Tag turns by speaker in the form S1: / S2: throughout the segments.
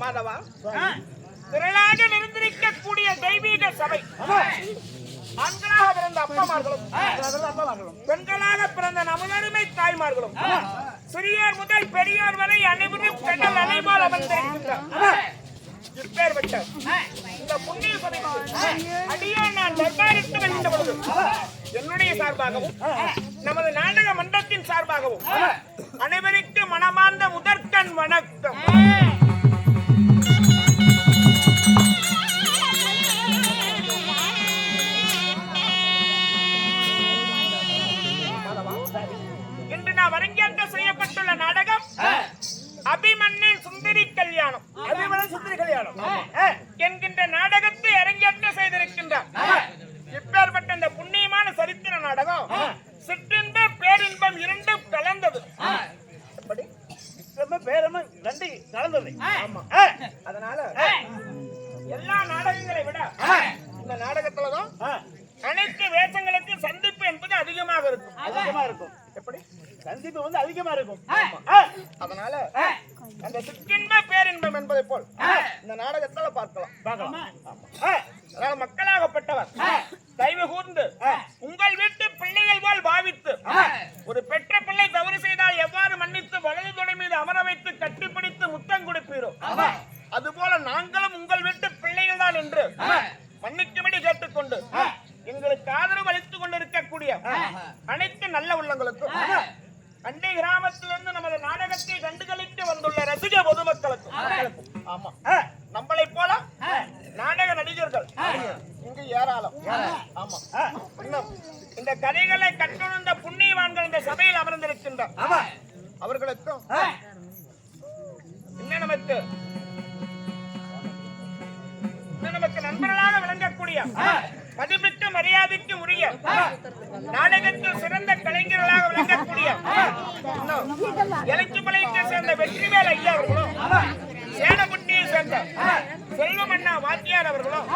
S1: மாதவா? திரளாக நிறைந்திருக்கக்கூடிய தெய்வீக சபை. ஆண்களாக பிறந்த அப்பமார்களும் பெண்களாக பிறந்த நமதருமை தாய்மார்களும் சிறியோர் முதல் பெரியோர் வரை அனைவரும் பெண்கள் அனைவால் அமர்ந்திருக்கின்றார் இப்பேற்பட்ட இந்த புண்ணிய சபைக்கு அடியான் நான் தர்பாரிட்டு வருகின்ற பொழுது என்னுடைய சார்பாகவும் நமது நாடக மன்றத்தின் சார்பாகவும் அனைவருக்கு மனமார்ந்த முதற்கண் வணக்கம். அபிமன்னன் சுந்தரி கல்யாணம். அபிமன்னன் சுந்தரி கல்யாணம். என்கின்ற நாடகத்தை அரங்கேற்றம் செய்திருக்கின்றார். இப்பேற்பட்ட இந்த புண்ணியமான சரித்திர நாடகம் சிற்றின்பம் பேரின்பம் இரண்டும் கலந்தது. பேரமும் ரெண்டு கலந்தது. அதனால எல்லா நாடகங்களை விட இந்த நாடகத்துலதான் அனைத்து வேஷங்களுக்கு சந்திப்பு என்பது அதிகமாக இருக்கும்.
S2: அதிகமா இருக்கும். எப்படி? சந்திப்பு வந்து அதிகமா இருக்கும்.
S1: அதனால சிற்றின்ப பேரின்பம் என்பதை போல். இந்த நாடகத்துல பார்க்கலாம்.
S2: பார்க்கலாம்.
S1: மக்களாகப்பட்டவர் தயவு கூர்ந்து உங்கள் வீட்டு பிள்ளைகள் போல் பாவித்து ஒரு பெற்ற பிள்ளை தவறு செய்தால் எவ்வாறு மன்னித்து வலது தொடை மீது அமர வைத்து கட்டிப்பிடித்து முத்தம் கொடுப்பீரோ? அதுபோல நாங்களும் உங்கள் வீட்டு பிள்ளைகள் தான் என்று மன்னிக்கும்படி கேட்டுக்கொண்டு எங்களுக்கு ஆதரவு அளித்துக் கொண்டிருக்கக்கூடிய அனைத்து நல்ல உள்ளங்களுக்கும் அண்டை கிராமத்திலிருந்து நமது நாடகத்தை கண்டுகளித்து வந்துள்ள ரசிக பொதுமக்களுக்கும் ஆமா. நம்மளை போல நாடக நடிகர்கள். இங்கு ஏராளம். ஆமா. இன்னும் இந்த கதைகளை கற்றுணர்ந்த புண்ணியவான்கள் இந்த சபையில் அமர்ந்திருக்கின்ற அவர்களுக்கும் இன்னும் நமக்கு நமக்கு நண்பர்களாக விளங்கக்கூடிய மதிப்புக்கு மரியாதைக்கு உரிய நாடகத்தில் சிறந்த கலைஞர்களாக விளங்கக்கூடிய எழுத்துமலையை சேர்ந்த வெற்றிவேல் ஐயா அவர்களும் சேனமுட்டியை சேர்ந்த செல்வம் அண்ணா வாத்தியார் அவர்களும்.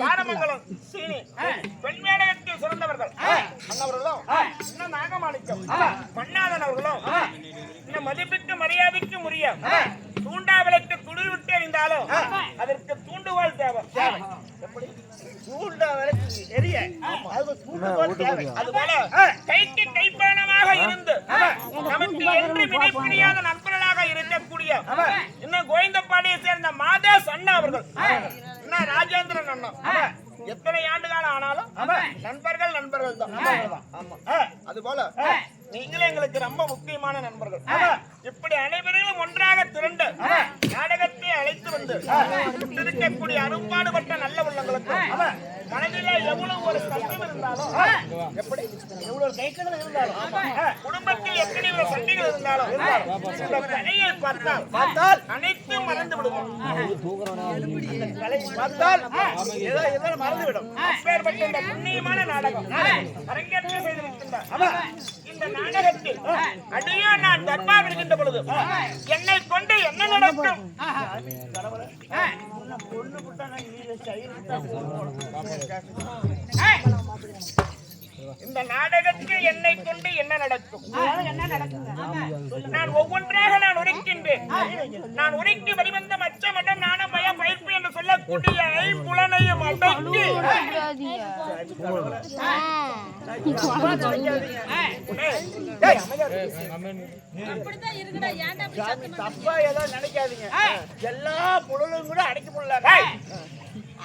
S1: காரமங்கலம் சீனி பெண் வேடகத்தில் சிறந்தவர்கள். அண்ணவர்களும் இன்னும் நாகமாணிக்கம் மன்னாதன் அவர்களும் இன்னும் மதிப்புக்கு மரியாதைக்கு உரிய தூண்டாவிளக்கு குளிர் விட்டு எறிந்தாலும் அதற்கு தூண்டுகோல் தேவை.
S2: அது
S1: கைக்கு கைப்பானமாக இருந்து நமக்கு என்று வினைப்பிடியாத நண்பர்களாக இருக்கக்கூடிய இன்னும் கோவிந்தப்பாடியை சேர்ந்த மாதேஷ் அண்ணா அவர்கள். இன்னும் ராஜேந்திரன் அண்ணா. எத்தனை ஆண்டு காலம் ஆனாலும் நண்பர்கள் நண்பர்கள் தான். ஆமா. அதுபோல நீங்களே எங்களுக்கு ரொம்ப முக்கியமான நண்பர்கள். இப்படி அனைவரும் ஒன்றாக திரண்டு நாடகத்தை அழைத்து வந்து இருக்கக்கூடிய அரும்பாடுபட்ட நல்ல உள்ளங்களுக்கு மனதிலே எவ்வளவு ஒரு கஷ்டம் இருந்தாலும் எப்படி?
S2: எவ்வளவு கைக்கடல் இருந்தாலும்
S1: குடும்பத்தில் எத்தனை ஒரு சண்டைகள் இருந்தாலும் இந்த கலையை பார்த்தால் பார்த்தால் அனைத்தும் மறந்து விடுவோம்.
S2: கலை பார்த்தால் ஏதோ மறந்துவிடும்
S1: அப்பேற்பட்ட இந்த புண்ணியமான நாடகம் அரங்கேற்றம் செய்திருக்கின்றார் இந்த நாடகத்தில் அடியோ நான் தர்மா விடுகின்ற பொழுது என்னை கொண்டு என்ன நடக்கும்?
S2: பொண்ணு
S1: இந்த நாடகத்தில் என்னை கொண்டு என்ன நடக்கும்? நான் ஒவ்வொன்றாக நான் உரைக்கின்றேன். நான் உரைக்கு வெளிவந்த மச்சமட்டம் நானும் பயம் பயிர்ப்பு என்று சொல்லக்கூடிய ஐம்புலனையும் அடக்கி. ஏய், அமைதியா
S2: தப்பா ஏதோ நினைக்காதீங்க எல்லா புழலும் கூட அடைக்க முடியல
S1: ஏய்,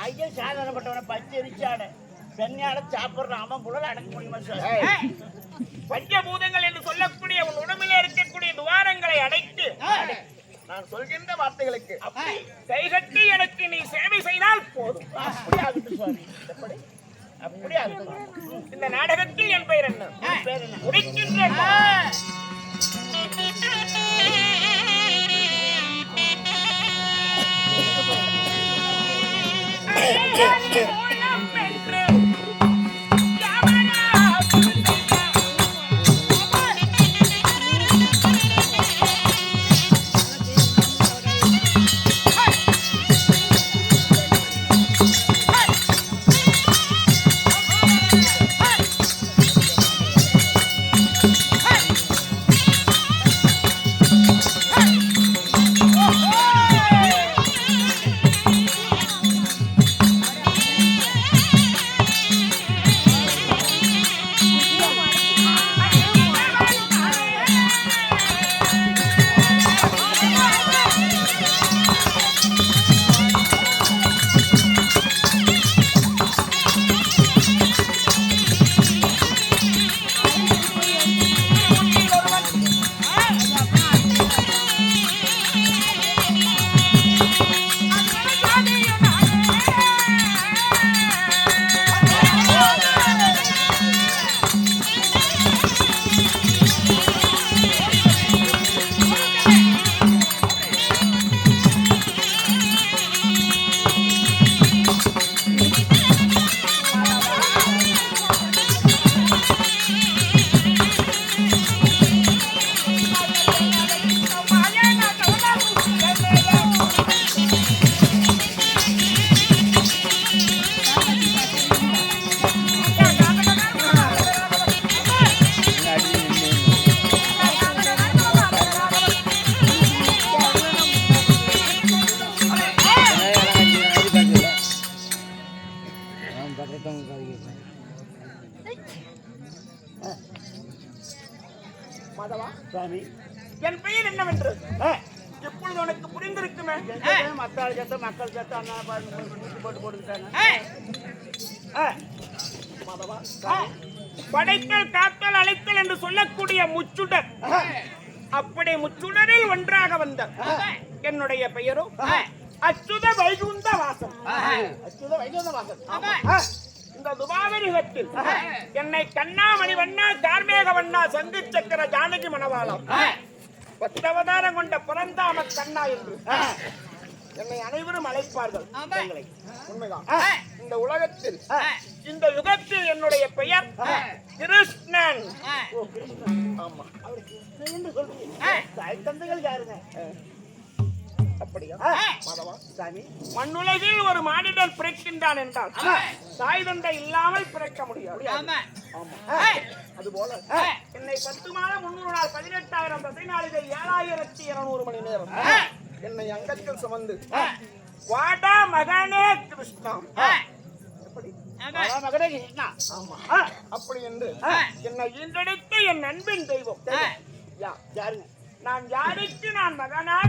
S2: ஐயா சாதாரணப்பட்டவன பச்சை எரிச்சாட பெண்ணாட சாப்பிடுற அவன் புழல் அடக்க முடியுமா சார்
S1: பஞ்சபூதங்கள் என்று சொல்லக்கூடிய உன் உடம்பிலே இருக்கக்கூடிய துவாரங்களை அடைத்து நான் சொல்கின்ற வார்த்தைகளுக்கு கைகட்டி எனக்கு நீ சேவை செய்தால் போதும்
S2: அப்படி ஆகட்டும் சுவாமி அப்படியா
S1: இந்த நாடகத்தில் என் பெயர் என்ன
S2: முடிக்கின்றேன் Yeah, yeah, yeah. போட்டு போட்டுக்கிட்டாங்க.
S1: படைத்தல் காத்தல் அழைத்தல் என்று சொல்லக்கூடிய முச்சுடர். அப்படி முச்சுடரில் ஒன்றாக வந்த என்னுடைய பெயரும் அச்சுத வைகுந்த வாசம்
S2: அச்சுத வைகுந்த வாசல்
S1: ஆ. இந்த துபாவரிகத்தில் என்னை கண்ணாமணி வண்ணா கார்மேக வண்ணா சங்கு சக்கர ஜானகி மணவாளம். பத்தவதாரம் கொண்ட பிறந்தாம கண்ணா என்று. என்னை அனைவரும் அழைப்பார்கள். உண்மைதான். இந்த உலகத்தில் இந்த யுகத்தில் என்னுடைய பெயர் கிருஷ்ணன். ஆமா.
S2: அவர் கிருஷ்ணன் என்று சொல்றீங்க. தந்தைகள் யாருங்க?
S1: அப்படியா? மாதவா?
S2: சாமி.
S1: மண்ணுலகில் ஒரு மானிடன் பிறக்கின்றான் என்றால் தாய் தந்தை இல்லாமல் பிறக்க முடியாது. என்னை பத்து மாதம் முன்னூறு நாள் பதினெட்டாயிரம் தசை நாளிகை ஏழாயிரத்தி இருநூறு மணி நேரம். என்னை அங்கத்தில் சுமந்து. வாடா மகனே கிருஷ்ணா.
S2: மகனே
S1: அப்படி என்று என்னை ஈன்றெடுத்த என் அன்பின் தெய்வம்.
S2: யாருங்க
S1: நான் யாருக்கு நான் மகனாக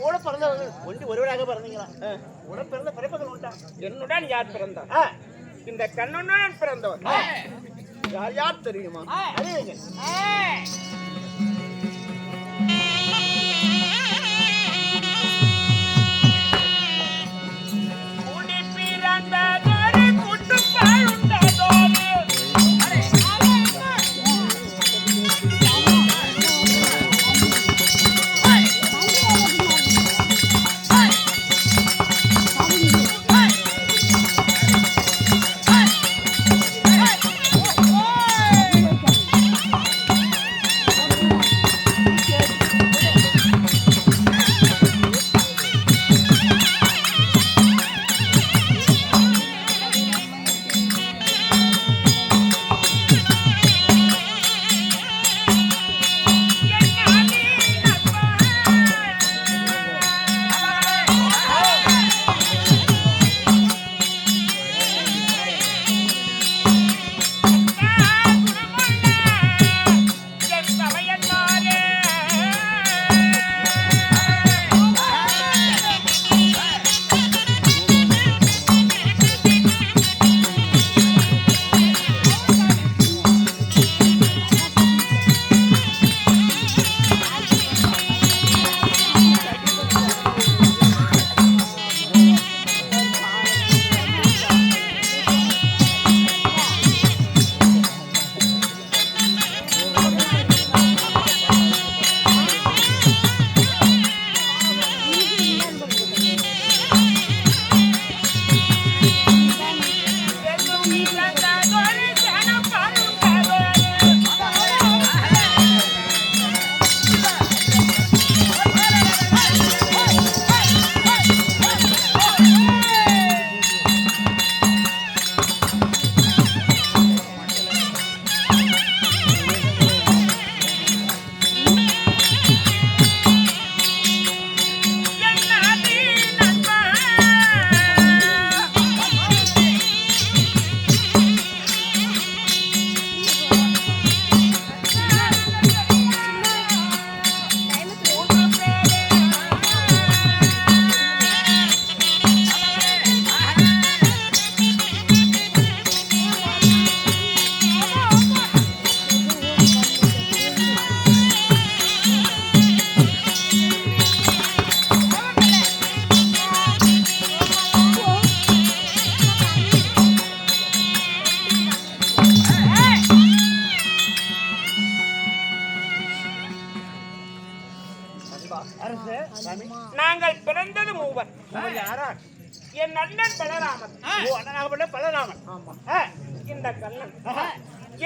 S2: கூட பிறந்தவர்கள் ஒன்று ஒருவராக பிறந்தீங்களா? கூட பிறந்த பிறப்பகள் உண்டா?
S1: என்னுடன் யார் பிறந்தார் இந்த கண்ணுடன் பிறந்தவர் யார் யார் தெரியுமா?
S2: அறியுங்க.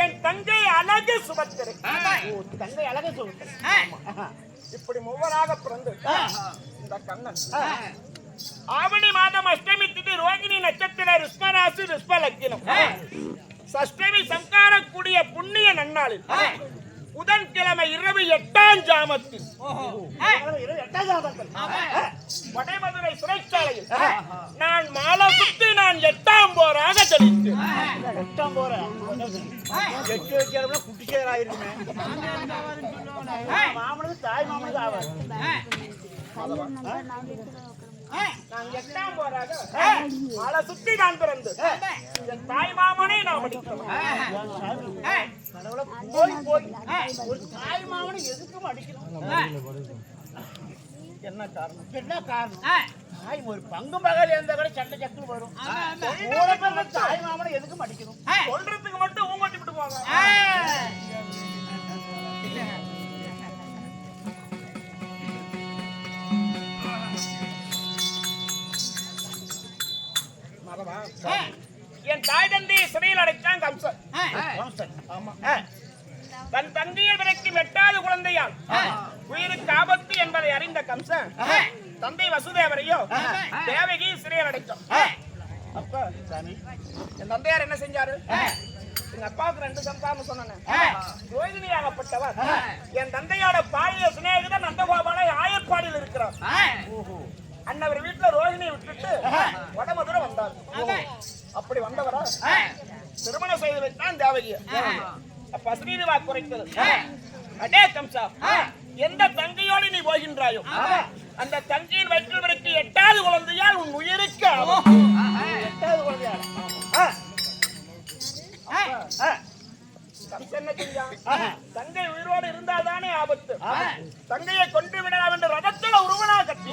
S1: என் தங்கை அழகு சுபத்திரை
S2: தங்கை அழக சொல்லுங்க
S1: இப்படி மூவராக பிறந்து இந்த கண்ணன். ஆவணி மாதம் அஷ்டமி திதி ரோகிணி நட்சத்திர ரிஷ்மராசி ரிஷ்ம லக்கினம் சஷ்டமி சங்காரக்கூடிய புண்ணிய நன்னாளில். புதன்கிழமை இரவு எட்டாம் ஜாமத்தில். வடமதுரை சிறைச்சாலையில் நான் மாலை சுத்தி நான் எட்டாம் போராக தெளித்தேன்
S2: எட்டாம் போற எட்டு வைக்கிறோம்னா குட்டி சேர் ஆயிருக்குமே. மாமனுக்கு தாய் மாமனுக்கு ஆவார்.
S1: நான் எட்டாம் போராக மாலை சுத்தி நான் பிறந்து. என் தாய் மாமனை நான் அடித்தவன்
S2: கடவுளை போய் போய். ஒரு தாய் மாமனை எதுக்கும் அடிக்கணும். என்ன காரணம்? என்ன காரணம்? தாய் ஒரு பங்கு மகள் இருந்த கூட சண்டை சட்டு வரும். தாய் மாமனை எதுக்கும் அடிக்கணும்?
S1: சொல்றதுக்கு மட்டும் ஊங்கட்டி விட்டு போங்க? என் தாய் தந்தையை சிறையில் அடைத்தான் கம்சன்.
S2: கம்சன்.
S1: ஆமா. தன் தந்தையை விலைக்கு வெட்டாத குழந்தையால் உயிருக்கு ஆபத்து என்பதை அறிந்த கம்சன் தந்தை வசுதேவரையோ தேவகி சிறையில் அடைத்தான்
S2: அப்ப சாமி.
S1: என் தந்தையார் என்ன செஞ்சாரு? எங்க அப்பாவுக்கு ரெண்டு சந்தானம் சொன்னேன். ரோகிணியாகப்பட்டவர். என் தந்தையோட பாலிய சிநேகிதன் நந்தகோபாலை ஆயர்பாடியில் இருக்கிறார். அன்னவர் வீட்டுல ரோகிணியை விட்டுட்டு வடமதுரை வந்தார். அப்படி வந்தவரா? திருமணம் செய்து வைத்தான் தேவகிய. அப்ப அஸ்ரீனிவா குறைத்தது. அடே கம்சா எந்த தங்கையோடு நீ போகின்றாயோ? அந்த தங்கையின் வயிற்றில் பிறகு எட்டாவது குழந்தையால் உன் உயிருக்கு.
S2: எட்டாவது குழந்தையா
S1: கம்சன் என்ன செஞ்சான்? தங்கை உயிரோடு இருந்தால்தானே ஆபத்து. தங்கையை கொண்டு விடலாம் என்று ரதத்துல உருவனா கட்டி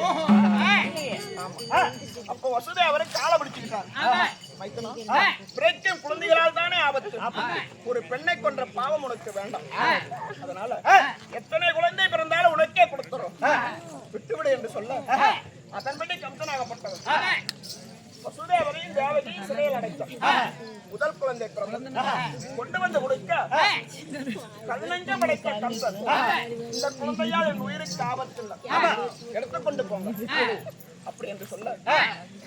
S1: அப்ப வசுதை அவரை காலை பிடிச்சுக்கிட்டார் பிரேக்கும் குழந்தைகளால் தானே ஆபத்து. ஒரு பெண்ணை கொன்ற பாவம் உனக்கு வேண்டாம். அதனால எத்தனை குழந்தை பிறந்தாலும் உனக்கே கொடுத்துரும். விட்டுவிடு என்று சொல்ல அதன்படி கம்சனாகப்பட்டவர் வசுதேவரையும் தேவகியும் சிறையில் அடைத்தார் முதல் குழந்தை பிறந்தது கொண்டு வந்து கொடுக்க கல்லஞ்சம் அடைத்த கம்சன் இந்த குழந்தையால் என் உயிருக்கு ஆபத்தில்லை எடுத்துக்கொண்டு போங்க. அப்படி என்று சொல்ல.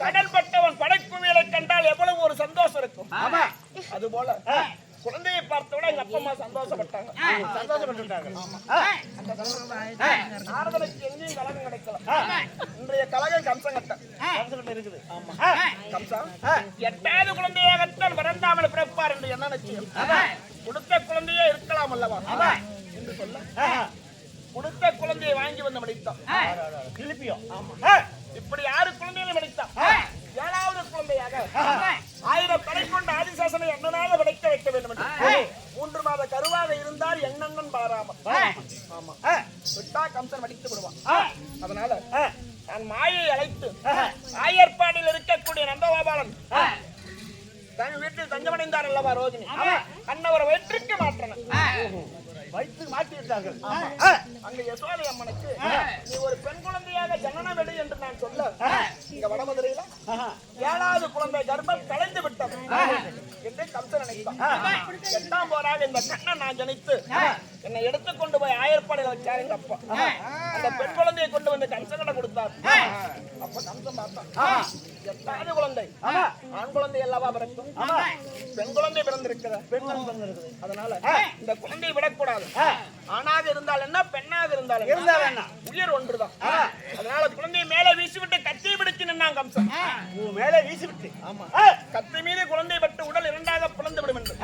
S1: கடல் பட்டவன் படைப்புவியலை கண்டால் எவ்வளவு ஒரு சந்தோஷம் இருக்கும். அது போல குழந்தையை பார்த்தோட எங்க அப்பா அம்மா சந்தோஷப்பட்டாங்க.
S2: சந்தோஷப்பட்டுட்டாங்க.
S1: நாரதனுக்கு எங்கேயும் கலகம் கிடைக்கல. இன்றைய கலகம் கம்சன் கட்டன்
S2: கம்சன் இருக்குது. ஆமா.
S1: கம்சா? எட்டாவது குழந்தையாகத்தான் பிறந்தாமல் பிறப்பார் என்று என்ன நிச்சயம்? கொடுத்த குழந்தையே இருக்கலாம் அல்லவா? என்று சொல்ல. கொடுத்த குழந்தையை வாங்கி வந்து மடித்தான்.
S2: திருப்பியும்.
S1: இப்படி ஆறு குழந்தைகளை மடித்தான். ஏழாவது குழந்தையாக ஆயிரம் தலை கொண்ட ஆதிசாசனை அண்ணனாக விடைக்க வைக்க வேண்டும் மூன்று மாத கருவாக இருந்தால் எண்ணண்ணன் பாராம ஆமா. விட்டா கம்சன் மடித்து விடுவான். அதனால நான் மாயை அழைத்து ஆயர்பாடியில் இருக்கக்கூடிய நந்தகோபாலன் தன் வீட்டில் தஞ்சமடைந்தார் அல்லவா ரோகிணி? அன்னவரை வயிற்றுக்கு மாற்றணும்.
S2: வயிற்று மாட்டி விட்டார்கள்
S1: அங்க யசோதை அம்மனுக்கு நீ ஒரு பெண் குழந்தையாக ஜனனம் எடு என்று நான் சொல்ல இங்க வடமதுரையில ஏழாவது குழந்தை கர்ப்பம் கலைந்து விட்டது. என்று கம்சன் நினைத்தான் எட்டாம் போராக இந்த கண்ணன் நான் ஜனித்து என்னை எடுத்துக்கொண்டு போய் ஆயர்பாடியில் வச்சார் எங்க அப்பா. அந்த பெண் குழந்தையை கொண்டு வந்து கம்சனிடம் கொடுத்தார். அப்ப கம்சன் பார்த்தான் எட்டாவது குழந்தை. ஆண் குழந்தை அல்லவா பிறக்கும். பெண் குழந்தை பிறந்திருக்கிற பெண் பிறந்திருக்குது அதனால இந்த குழந்தையை விடக்கூடாது. ஆணாக இருந்தால் என்ன பெண்ணாக இருந்தால் என்ன?
S2: இருந்தால் என்ன?
S1: உயிர் ஒன்றுதான். அதனால குழந்தையை மேலே வீசிவிட்டு கத்தி பிடிச்சு கம்சன்
S2: உன் மேலே வீசி விட்டு
S1: ஆமா கத்தி மீது குழந்தை பட்டு உடல் இரண்டாக பிளந்து விடும் என்று.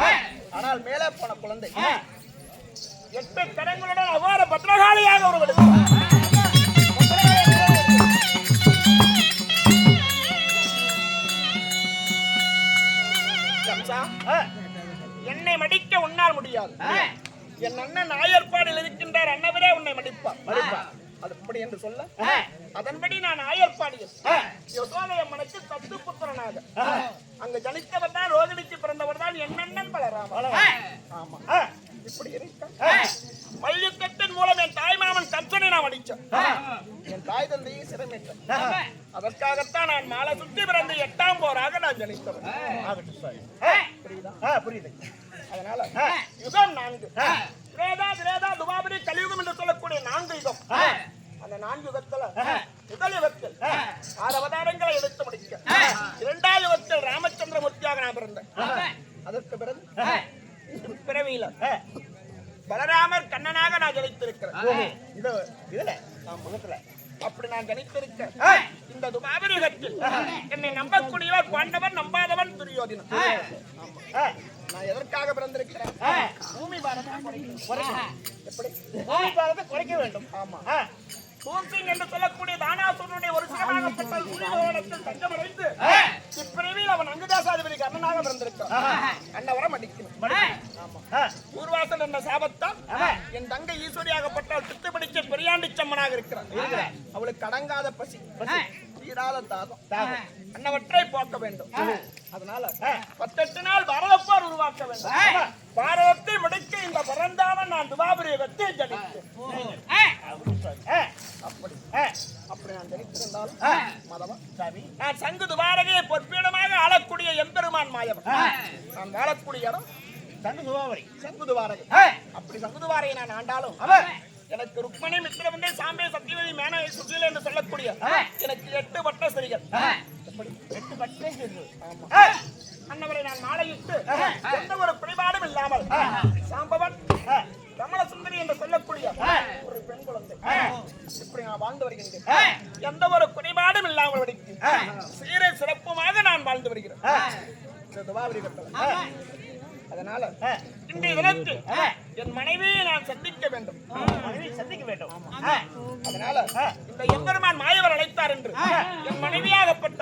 S1: ஆனால் மேலே போன குழந்தை. எட்டு கரங்களுடன் அவ்வாறு பத்ரகாளியாக ஒரு என்னை மடிக்க உன்னால் முடியாது. என் அண்ணன் ஆயர்பாடில் இருக்கின்றார் அண்ணவரே உன்னை மடிப்பார். மடிப்பார். அப்படி என்று சொல்ல அதன்படி நான் ஆயர்பாடியில் யசோதை அம்மனுக்கு தத்து புத்திரனாக அங்க ஜனித்தவர் தான் ரோகிணிக்கு பிறந்தவர் தான் என் அண்ணன் பலராம ஆமா. இப்படி இருக்க. மல்யுத்தத்தின் மூலம் என் தாய் மாமன் கம்சனை நான் அடிச்சேன் என் தாய் தந்தையை சிரமேற்றேன் அதற்காகத்தான் நான் மாலை சுற்றி பிறந்து எட்டாம் போராக நான் ஜனித்தவன். புரியுதா?
S2: புரியுது.
S1: அதனால யுகம் நான்கு. திரேதா திரேதா துபாபரி கலியுகம் என்று சொல்லக்கூடிய நான்கு யுகம். அந்த நான்கு யுகத்துல முதல் யுகத்தில் ஆறு அவதாரங்களை எடுத்து முடிக்க. இரண்டாம் யுகத்தில் ராமச்சந்திரமூர்த்தியாக நான் பிறந்தேன். அதற்கு பிறகு இந்த பிறவியில பலராமர் கண்ணனாக நான் ஜனித்திருக்கிறேன்.
S2: இது இதுல நான் முகத்துல
S1: அப்படி நான் ஜனித்திருக்க இந்த துபாபரி யுகத்தில் என்னை நம்பக்கூடியவர் பாண்டவன் நம்பாதவன் துரியோதனன். நான் எதற்காக பிறந்திருக்கிறேன்? பூமி பாரதம்
S2: குறைக்க- வேண்டும்.
S1: ஆமா. பூசிங் என்று சொல்லக்கூடிய தானாசுரனுடைய ஒரு சிறமாகப்பட்ட சூரியகோளத்தில் தஞ்சமடைந்து இப்பிறவியில் அவன் அங்குதாசாதிபதி கர்ணனாக பிறந்திருக்கான் அன்னவரம் அடிக்கணும் ஊர்வாசல் என்ற சாபத்தால் என் தங்கை ஈஸ்வரியாகப்பட்டால் பித்து பிடிச்ச பெரியாண்டி சம்மனாக இருக்கிறான் அவளுக்கு அடங்காத பசி. தீராத தாகம். அன்னவற்றை போக்க வேண்டும். அதனால பத்தெட்டு நாள் பாரதப்போர் உருவாக்க வேண்டும். பாரதத்தை முடிக்க இந்த பரந்தாம நான் துபாபுரிய வெற்றி ஜனித்தேன் அப்படி. நான் ஜனித்திருந்தாலும் மதவன்
S2: சாமி
S1: நான் சங்கு துபாரகையை பொற்பீடமாக ஆளக்கூடிய எம்பெருமான் மாயவன். நான் வாழக்கூடிய இடம்
S2: தங்க சுபாவரி
S1: சங்கு துவாரகை. அப்படி சங்கு துவாரையை நான் ஆண்டாலும் எனக்கு ருக்மணி மித்திரவந்தே சாம்பே சத்தியவதி மேன சுசீல என்று சொல்லக்கூடிய எனக்கு எட்டு வட்ட எப்படி?
S2: எட்டு சேர்ந்து
S1: ஆமா. அன்னவரை நான் மாலையிட்டு எந்த ஒரு குறைபாடும் இல்லாமல் சாம்பவன் ரமண சுந்தரி என்று சொல்லக்கூடிய ஒரு பெண் குழந்தை. இப்படி நான் வாழ்ந்து வருகின்றேன். எந்த ஒரு குறைபாடும் இல்லாமல் வடிக்கு சீரை சிறப்புமாக நான் வாழ்ந்து வருகிறேன். அதனால இன்றைய தினத்தில் என் மனைவியை நான் சந்திக்க வேண்டும்.
S2: மனைவி சந்திக்க வேண்டும்.
S1: அதனால இந்த எம்பெருமான் மாயவர் அழைத்தார் என்று என் மனைவியாகப்பட்ட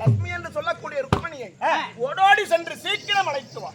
S1: லட்சுமி என்று சொல்லக்கூடிய ருக்மணியை ஓடோடி சென்று சீக்கிரம் அழைத்து வா.